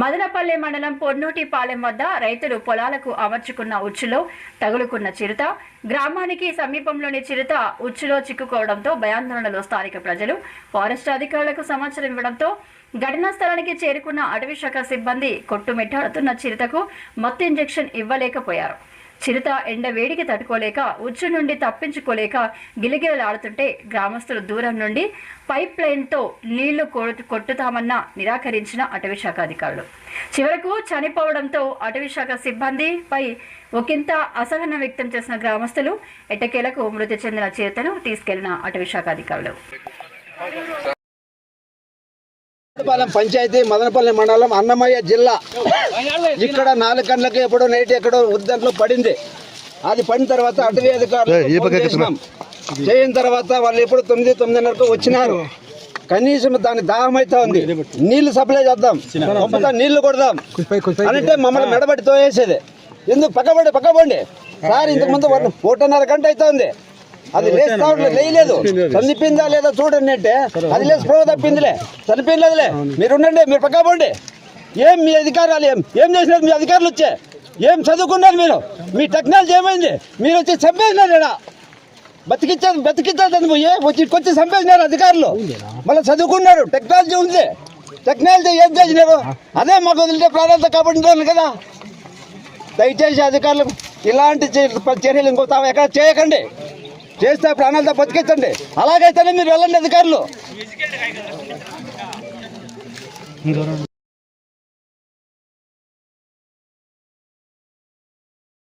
మదనపల్లె మండలం పొన్నూటిపాలెం వద్ద రైతులు పొలాలకు అమర్చుకున్న ఉచ్చులో తగులుకున్న చిరుత గ్రామానికి సమీపంలోని చిరుత ఉచ్చులో చిక్కుకోవడంతో భయాందోళనలో స్థానిక ప్రజలు ఫారెస్ట్ అధికారులకు సమాచారం ఇవ్వడంతో ఘటనా స్థలానికి చేరుకున్న అటవీ శాఖ సిబ్బంది కొట్టుమిట్టాడుతున్న చిరుతకు మత్తు ఇంజెక్షన్ ఇవ్వలేకపోయారు. చిరుత ఎండ వేడికి తట్టుకోలేక ఉచ్చు నుండి తప్పించుకోలేక గిలిగిలలాడుతుంటే గ్రామస్తులు దూరం నుండి పైప్ లైన్తో నీళ్ళు కొట్టుతామన్న నిరాకరించిన అటవీ శాఖ అధికారులు. చివరకు చనిపోవడంతో అటవీ శాఖ సిబ్బందిపై ఒకంత అసహనం వ్యక్తం చేసిన గ్రామస్తులు ఎట్టకేలకు మృతి చెందిన చిరుతను తీసుకెళ్ళిన అటవీ శాఖ అధికారులు. మదనపల్లి పంచాయతీ మదనపల్లి మండలం అన్నమయ్య జిల్లా. ఇక్కడ నాలుగు గంటలకు ఎప్పుడో నైట్ ఎక్కడో ఉద్దంట్లో పడింది. అది పడిన తర్వాత అటవీ అధికారులు చేయిన తర్వాత వాళ్ళు ఎప్పుడు తొమ్మిది తొమ్మిదిన్నరకు వచ్చినారు. కనీసం దాని దాహం అయితే ఉంది. నీళ్ళు సప్లై చేద్దాం. పంపుతాం నీళ్ళు కొడదాం. అంటే మమ్మల్ని మెడబడి తోయేసేది. ఎందుకు? పక్కబడి పక్కబండి సార్ ఇంతకు ముందు వాళ్ళు ఒకటిన్నర గంట అవుతుంది అది లేస్తా లేయలేదు. చనిపోయిందా లేదా. చూడండి అంటే. అది లేచి స్ప్రో తప్పిందిలే. చనిపోయిందిలే మీరు ఉండండి మీరు పక్క పోండి. ఏం మీ అధికారాలు ఏం? ఏం చేసినారు మీ అధికారులు వచ్చే? ఏం చదువుకున్నారు మీరు? మీ టెక్నాలజీ ఏమైంది? మీరు వచ్చి చంపేసినారు ఈడ. బతికించారు బతికించారు పోయి వచ్చి వచ్చి చంపేసినారు అధికారులు. మళ్ళీ చదువుకున్నారు టెక్నాలజీ ఉంది. టెక్నాలజీ ఏం చేసినారు? అదే మాకు వదిలితే ప్రాణాలతో కాబట్టి కదా. దయచేసి అధికారులు ఇలాంటి చర్యలు ఇంకో తాము ఎక్కడ చేయకండి. చేస్తే ప్రాణాలతో బతికించండి అలాగైతేనే మీరు వెళ్ళండి అధికారులు.